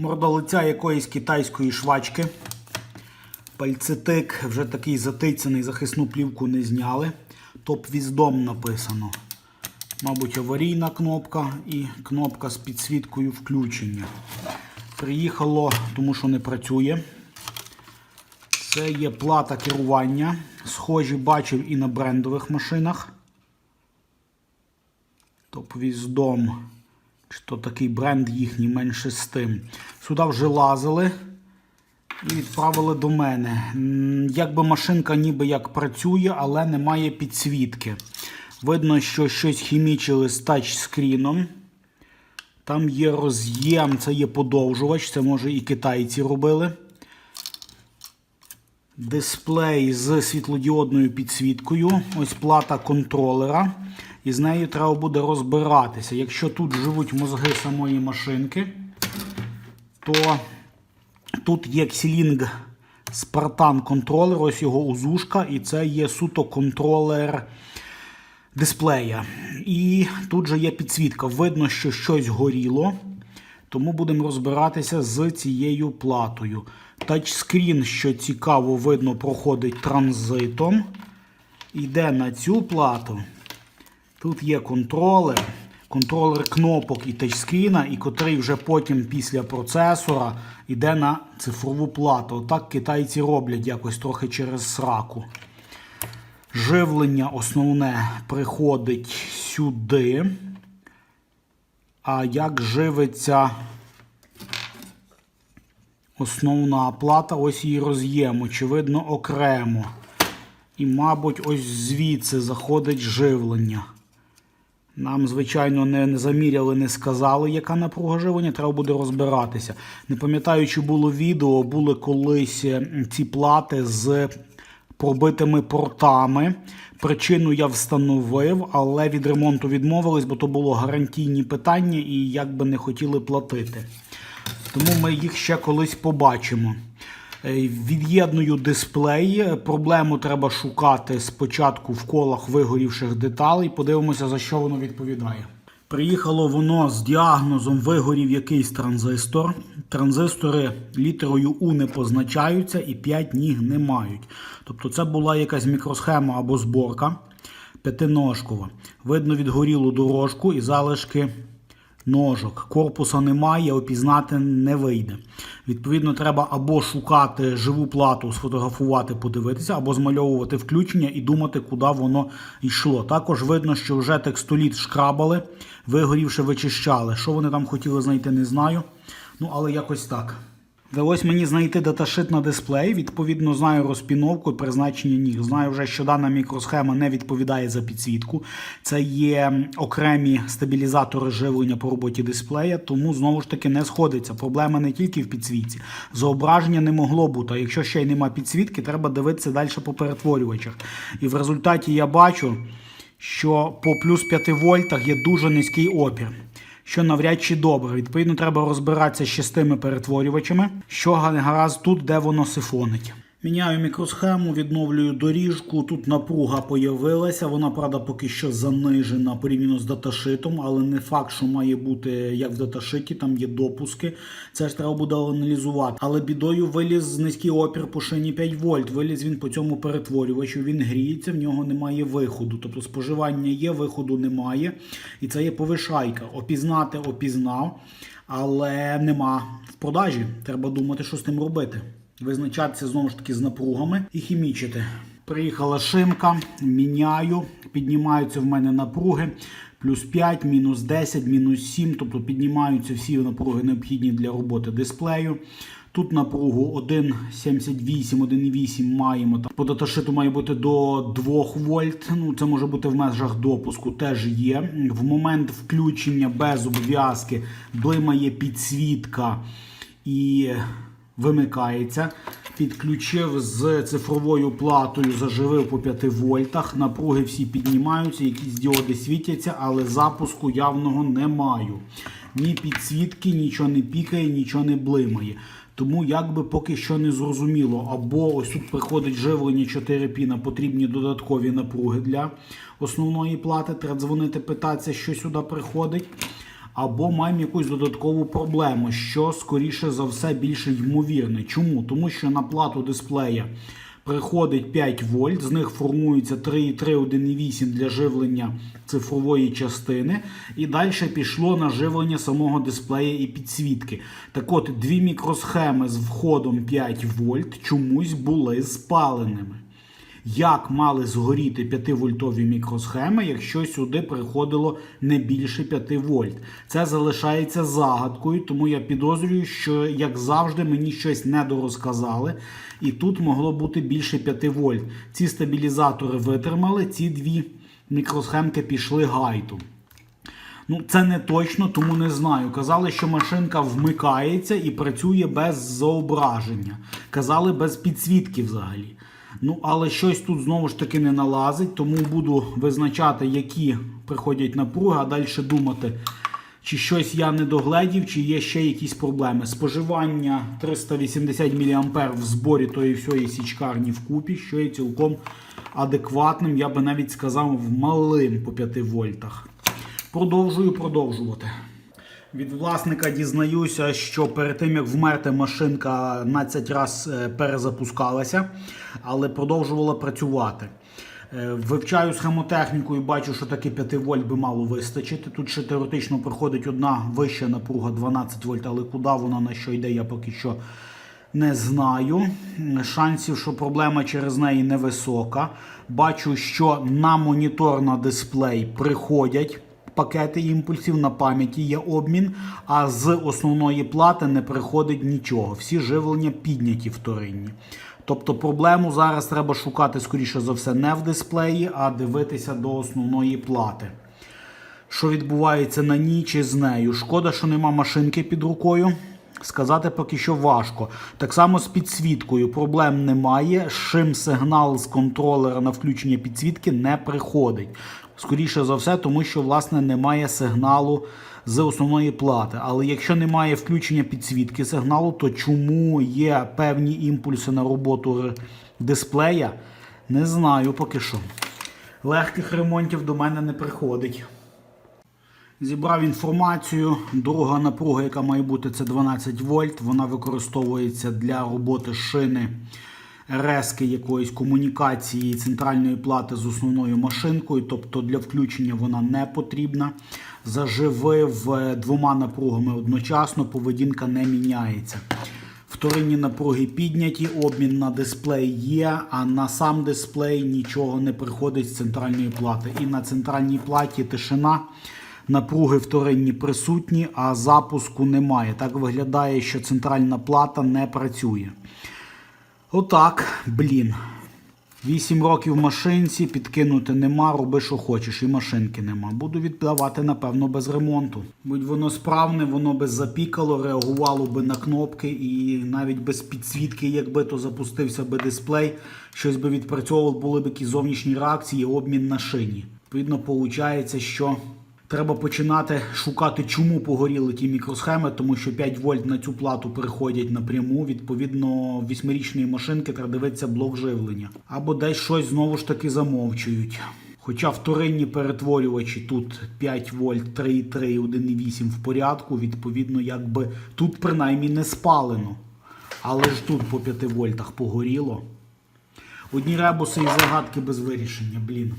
Морда лиця якоїсь китайської швачки. Пальцетик вже такий затицяний, захисну плівку не зняли. Топ віздом написано. Мабуть, аварійна кнопка і кнопка з підсвіткою включення. Приїхало, тому що не працює. Це є плата керування. Схожі бачив і на брендових машинах. Топ Wisdom. Чи то такий бренд їхній менше з тим. Сюди вже лазили і відправили до мене. Якби машинка ніби як працює, але немає підсвітки. Видно, що щось хімічили з тачскріном. Там є роз'єм, це є подовжувач, це може і китайці робили. Дисплей з світлодіодною підсвіткою. Ось плата контролера. І з нею треба буде розбиратися. Якщо тут живуть мозги самої машинки, то тут є Xilink Spartan контролер, ось його узушка, і це є суто контролер дисплея. І тут же є підсвітка. Видно, що щось горіло. Тому будемо розбиратися з цією платою. Тачскрін, що цікаво, видно, проходить транзитом. Йде на цю плату. Тут є контролер, контролер кнопок і тачскріна, і котрий вже потім після процесора йде на цифрову плату. Отак китайці роблять якось трохи через сраку. Живлення основне приходить сюди. А як живиться основна плата, ось її роз'єм, очевидно, окремо. І, мабуть, ось звідси заходить живлення. Нам, звичайно, не, не заміряли, не сказали, яка напруга живлення, треба буде розбиратися. Не пам'ятаю, чи було відео, були колись е, ці плати з пробитими портами. Причину я встановив, але від ремонту відмовились, бо то було гарантійні питання і як би не хотіли платити. Тому ми їх ще колись побачимо. Е, Від'єдную дисплей. Проблему треба шукати спочатку в колах вигорівших деталей. Подивимося, за що воно відповідає. Приїхало воно з діагнозом вигорів якийсь транзистор. Транзистори літерою У не позначаються і 5 ніг не мають. Тобто це була якась мікросхема або зборка п'ятиножкова. Видно відгорілу дорожку і залишки ножок. Корпуса немає, опізнати не вийде. Відповідно, треба або шукати живу плату, сфотографувати, подивитися, або змальовувати включення і думати, куди воно йшло. Також видно, що вже текстоліт шкрабали, вигорівши, вичищали. Що вони там хотіли знайти, не знаю. Ну, але якось так. Вдалось мені знайти даташит на дисплей. Відповідно, знаю розпіновку призначення ніг. Знаю вже, що дана мікросхема не відповідає за підсвітку. Це є окремі стабілізатори живлення по роботі дисплея, тому знову ж таки не сходиться. Проблема не тільки в підсвітці. Зображення не могло бути. А якщо ще й нема підсвітки, треба дивитися далі по перетворювачах. І в результаті я бачу, що по плюс 5 вольтах є дуже низький опір що навряд чи добре. Відповідно, треба розбиратися ще з тими перетворювачами, що гаразд тут, де воно сифонить. Міняю мікросхему, відновлюю доріжку. Тут напруга появилася. Вона, правда, поки що занижена порівняно з даташитом, але не факт, що має бути як в даташиті, там є допуски. Це ж треба буде аналізувати. Але бідою виліз низький опір по шині 5 вольт. Виліз він по цьому перетворювачу. Він гріється, в нього немає виходу. Тобто споживання є, виходу немає. І це є повишайка. Опізнати опізнав, але нема в продажі. Треба думати, що з тим робити. Визначатися знову ж таки з напругами і хімічити. Приїхала шимка, міняю, піднімаються в мене напруги. Плюс 5, мінус 10, мінус 7, тобто піднімаються всі напруги необхідні для роботи дисплею. Тут напругу 1,78, 1,8 маємо. Там По даташиту має бути до 2 вольт. Ну, це може бути в межах допуску, теж є. В момент включення без обв'язки блимає підсвітка і вимикається. Підключив з цифровою платою, заживив по 5 вольтах. Напруги всі піднімаються, якісь діоди світяться, але запуску явного не маю. Ні підсвітки, нічого не пікає, нічого не блимає. Тому якби поки що не зрозуміло. Або ось тут приходить живлення 4 піна, потрібні додаткові напруги для основної плати. Треба дзвонити, питатися, що сюди приходить. Або маємо якусь додаткову проблему, що скоріше за все більше ймовірне. Чому? Тому що на плату дисплея приходить 5 вольт, з них формується 3,3, 1,8 для живлення цифрової частини, і далі пішло на живлення самого дисплея і підсвітки. Так от, дві мікросхеми з входом 5 вольт чомусь були спаленими. Як мали згоріти 5-вольтові мікросхеми, якщо сюди приходило не більше 5 вольт? Це залишається загадкою, тому я підозрюю, що, як завжди, мені щось недорозказали, і тут могло бути більше 5 вольт. Ці стабілізатори витримали, ці дві мікросхемки пішли гайту. Ну, це не точно, тому не знаю. Казали, що машинка вмикається і працює без зображення. Казали без підсвітки взагалі. Ну, але щось тут знову ж таки не налазить, тому буду визначати, які приходять напруги, а далі думати, чи щось я не догледів, чи є ще якісь проблеми. Споживання 380 мА в зборі тої всієї січкарні вкупі, що є цілком адекватним, я би навіть сказав, малим по 5 вольтах. Продовжую продовжувати. Від власника дізнаюся, що перед тим як вмерти, машинка 12 раз е, перезапускалася, але продовжувала працювати. Е, Вивчаю схемотехніку і бачу, що таки 5 вольт би мало вистачити. Тут ще теоретично проходить одна вища напруга 12 вольт, але куди вона на що йде, я поки що не знаю. Шансів, що проблема через неї невисока. Бачу, що на монітор на дисплей приходять пакети імпульсів на пам'яті є обмін, а з основної плати не приходить нічого. Всі живлення підняті вторинні. Тобто проблему зараз треба шукати, скоріше за все, не в дисплеї, а дивитися до основної плати. Що відбувається на ній чи з нею? Шкода, що нема машинки під рукою. Сказати поки що важко. Так само з підсвіткою проблем немає. Шим сигнал з контролера на включення підсвітки не приходить. Скоріше за все, тому що власне немає сигналу з основної плати. Але якщо немає включення підсвітки сигналу, то чому є певні імпульси на роботу дисплея? Не знаю поки що. Легких ремонтів до мене не приходить. Зібрав інформацію. Друга напруга, яка має бути, це 12 вольт. Вона використовується для роботи шини резки якоїсь комунікації центральної плати з основною машинкою. Тобто для включення вона не потрібна. Заживив е, двома напругами одночасно, поведінка не міняється. Вторинні напруги підняті, обмін на дисплей є, а на сам дисплей нічого не приходить з центральної плати. І на центральній платі тишина. Напруги вторинні присутні, а запуску немає. Так виглядає, що центральна плата не працює. Отак, блін. 8 років в машинці, підкинути нема, роби, що хочеш, і машинки нема. Буду віддавати, напевно, без ремонту. Будь воно справне, воно би запікало, реагувало би на кнопки і навіть без підсвітки, якби то запустився би дисплей, щось би відпрацьовувало, були б якісь зовнішні реакції, обмін на шині. Відповідно, виходить, що Треба починати шукати, чому погоріли ті мікросхеми, тому що 5 вольт на цю плату приходять напряму. Відповідно, восьмирічної машинки треба дивитися блок живлення. Або десь щось знову ж таки замовчують. Хоча вторинні перетворювачі тут 5 вольт, 3,3, 1,8 в порядку, відповідно, якби тут принаймні не спалено. Але ж тут по 5 вольтах погоріло. Одні ребуси і загадки без вирішення, блін.